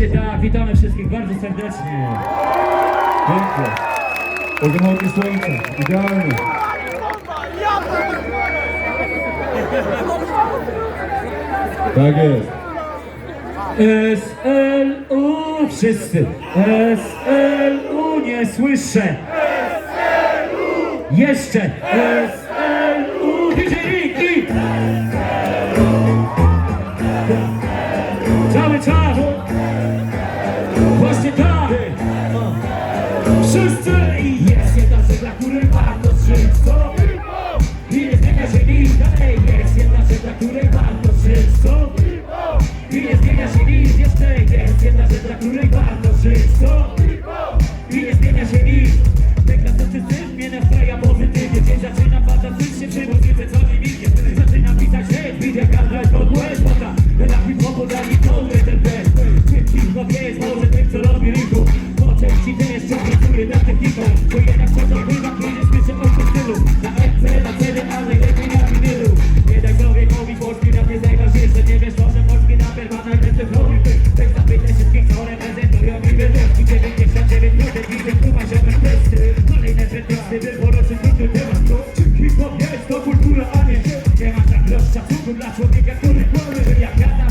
Właśnie tak, witamy wszystkich bardzo serdecznie. Pięknie. Pożegnajcie słońce, idealnie. Tak jest. SLU wszyscy. SLU nie słyszę. Jeszcze. SLU. Cały czas. Właśnie tak. Wszyscy i jest jedna rzecz, dla której warto żyć. I zmienia się nic dalej. Jest jedna dla której warto żyć. Co? I nie zmienia się jeszcze Jest jedna dla której warto żyć? przeważa gęsty flór Tych zabyte wszystkich, co reprezentują i wyrzuci 99 minut, widzę kuma ziomek testy Kolejne przetesty, wyboroczy tytuł tematu Hip-hop jest to kultura, a nie Nie ma tak los szacunku dla człowieka, który kłamy Jak ja tam